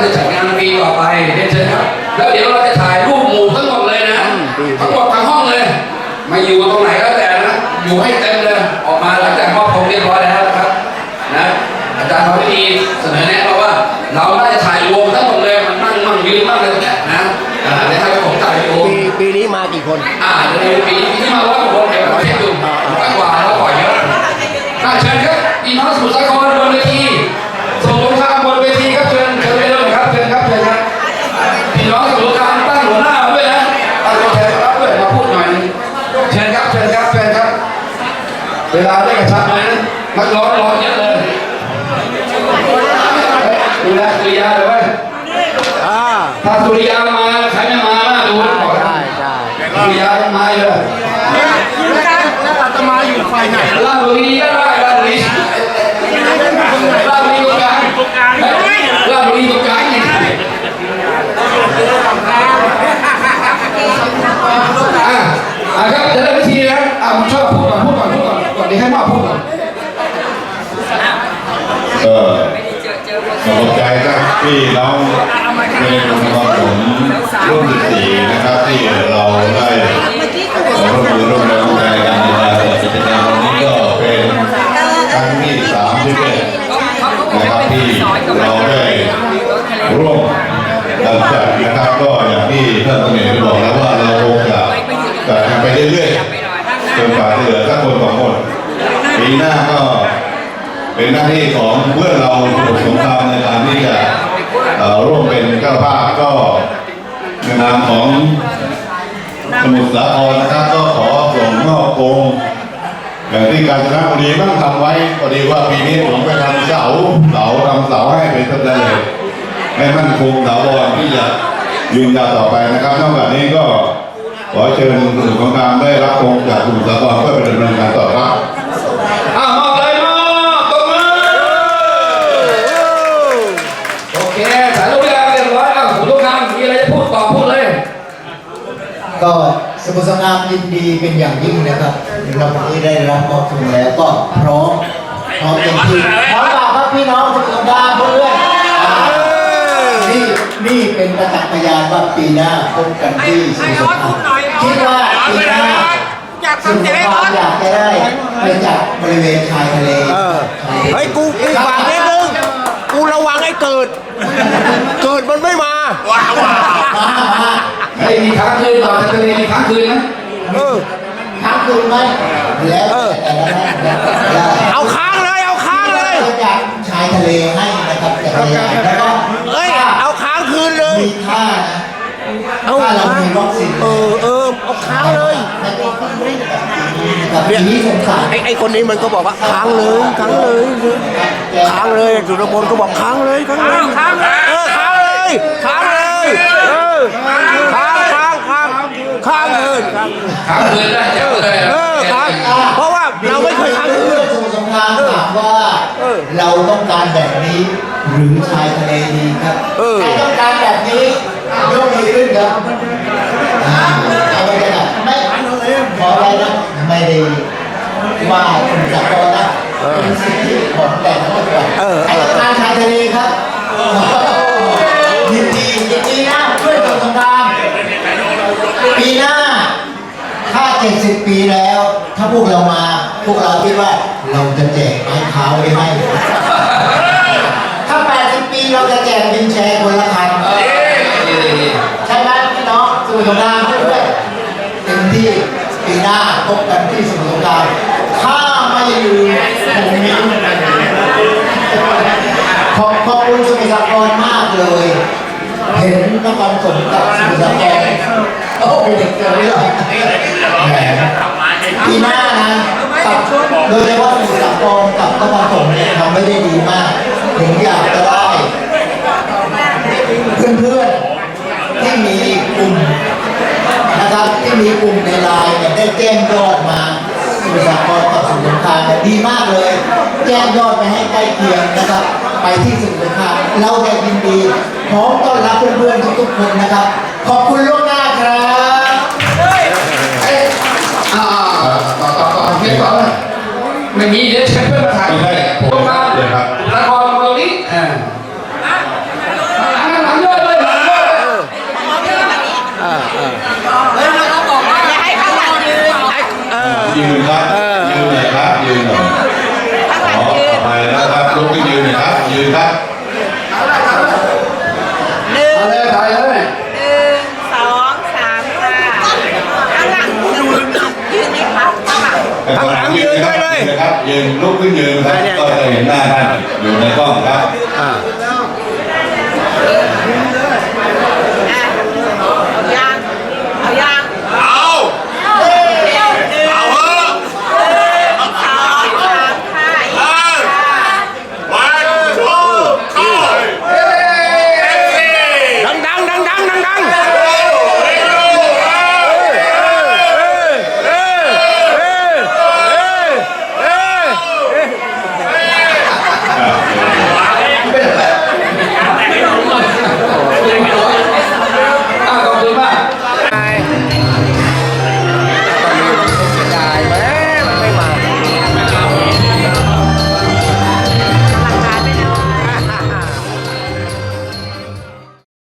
จะจัดงานปีต่อไปเรียนเชิญครับ แล้วเดี๋ยวเราจะถ่ายรูปหมู่ทั้งหมดเลยนะทั้งหมดทั้งห้องเลยมาอยู่ตรงไหนก็แต่นะอยู่ให้เต็มเลยออกมาหลังจากมอบผมเรียบร้อยแล้วนะครับนะอาจารย์เขามีเสนอแนะมาว่า เราน่าจะถ่ายรวมทั้งหมดเลยมันนั่งมั่งยืนมั่งเลยเนี่ยนะอ่าเดี๋ยวให้ผมถ่ายรวมปีปีนี้มากี่คน อ่าเดี๋ยวปีนี้ที่มาร้อยกว่า เลยนะนักร้องรอเยอะเลยเฮ้ยดูแลสุริยาเลยเว้ยอ่าถ้าสุริยามาใครไม่มาน่าดูก่อนใช่ใช่สุริยาต้องมาเลย แล้วอาตมาอยู่ฝ่ายไหน ลาดบุรีก็ได้ลาดบุรีลาดบุรีตรงกลางลาดบุรีตรงกลางนี่อะอะครับจะได้วิธีนะอะผมชอบพูดก่อนพูดก่อนพูดก่อนก่อนดีให้มอบพูดก่อน ก็ขอบใจครับพี่น้อง ในกลุ่มของผมรุ่นสี่นะครับที่เราได้ร่วมมือร่วมแรงร่วมใจกันในการจัดกิจกรรมวันนี้ก็เป็นครั้งที่สามที่เป็นนะครับที่เราได้ร่วมกันจัดนะครับก็อย่างที่ท่านตำรวจได้บอกแล้วว่าเราคงจะจัดกันไปเรื่อยๆจนกว่าจะเหลือสักคนสองคนปีหน้าก็เป็นหน้าที่ของเพื่อนเราสมุทรสงครามในการที่จะเอ่อร่วมเป็นเจ้าภาพก็ในนามของ สาครนะครับ ก็ขอส่งมอบองค์องที่การชนะบุรีบ้างทำไว้พอดีว่าปีนี้ผมไปทำเสาเสาทำเสาให้เป็นสแตนเลสให้มั่นคงถาวรที่จะยืนยาวต่อไปนะครับนอกจากนี้ก็ขอเชิญสมุทรสงครามได้รับองค์จากสมุทรสาคร สมุทรสงครามยินดีเป็นอย่างยิ่งนะครับเราวันนี้ได้รับมอบทุนแล้วก็พร้อมพร้อมเต็มที่พร้อมเปล่าครับพี่น้องสมุทรสงครามเพื่อนๆอ่านี่นี่เป็นประจักษ์พยานว่าปีหน้าพบกันที่สมุทรสงครามคิดว่าปีหน้าอยากสมุททำรเสีสยงงให้ครามรถอยากจะได้ไปจากบริเวณชายทะเลเออเฮ้ยกูกูฝากนิดนึงกูระวังไอ้เกิด เกิดมันไม่มามามาให้มีค้างคืนก่อนจะเป็นมีค้างคืนนะเออค้างคืนไหมแล้วแต่ละท่านได้เอาค้างเลยเอาค้างเลยก็จะชายทะเลให้นะครับจะพยายามแล้วก็เอ้ยเอาค้างคืนเลยมีท่านะเอาถ้าเราค้างมีวัคซีนเออเออเอาค้างเลยแล้วก็ขึ้นแบบนี้นะครับนี้สงสารไอ้ไอ้คนนี้มันก็บอกว่าค้างเลยค้างเลยค้างเลยสุรพลก็บอกค้างเลยค้างเลยเออค้างเลยค้างเลยเออค้างค้างค้าง ค้างเลยค้างค้างคืนได้เจ้าเลยเออค้างเพราะว่าเราไม่เคยค้างคืเพื่อนนสมุทรสงครามถามว่าเออเราต้องการแบบนี้หรือชายทะเลดีครับเออใครต้องการแบบนี้ยกมือขึ้นครับอ่าเอาไปกันนะไม่ขออะไรนะไม่ได้ว่าคุณสกรนะเป็นสิทธิของแต่ละคนก่อนเออใครต้องการชายทะเลครับ 70 ปีแล้ว ถ้าพวกเรามา พวกเราคิดว่าเราจะแจกไม้เท้าไว้ให้ ถ้า 80 ปีเราจะแจกวินแชร์คนละคันใช่ไหมพี่น้องสมุทรสงครามเพื่อเต็มที่ปีหน้าพบกันที่สมุทรสงครามถ้าไม่อยู่ผมมิ้นขอบขอบคุณสมุทรสาครมากเลย เห็นนครสมกับสมุทรสาคร โอ้เป็นเด็กเกินไม่หรอกแหมปีหน้านะกับโดยเฉพาะสมุทรสาครกับนครสมเนี่ยทำไม่ได้ดีมากผมอยากจะได้เพื่อนๆที่มีกลุ่มนะครับที่มีกลุ่มในไลน์เนี่ยได้แจ้งยอดมาสู่สากลกับสมุทรสงครามดีมากเลย แจ้งยอดไปให้ใกล้เคียงนะครับ ไปที่สมุทรสงครามเราจะยินดีพร้อมต้อนรับเพื่อนๆทุกๆคนนะครับ ขอบคุณล่ว อยู่ในกล้องครับ